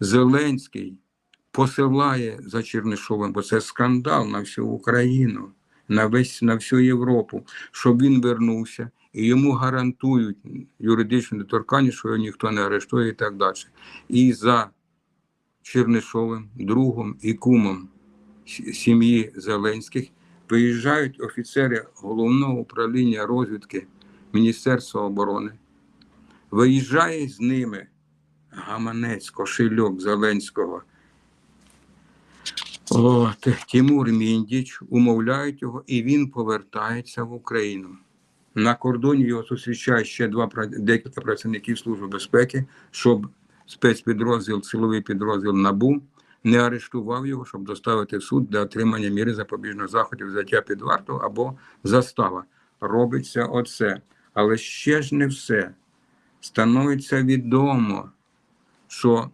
Зеленський посилає за Чернишовим, бо це скандал на всю Україну, на весь на всю Європу, щоб він вернувся і йому гарантують юридичну недоторканність, що його ніхто не арештує і так далі. І за Чернишовим, другом і кумом сім'ї Зеленських виїжджають офіцери головного управління розвідки Міністерства оборони. Виїжджає з ними гаманець, кошельок Зеленського. О, Т- Тимур Міндіч умовляють його, і він повертається в Україну. На кордоні його зустрічають ще два декілька працівників Служби безпеки, щоб спецпідрозділ, силовий підрозділ НАБУ не арештував його, щоб доставити в суд для отримання міри запобіжного заходів взяття під варту або застава. Робиться оце. Але ще ж не все. Становиться відомо, що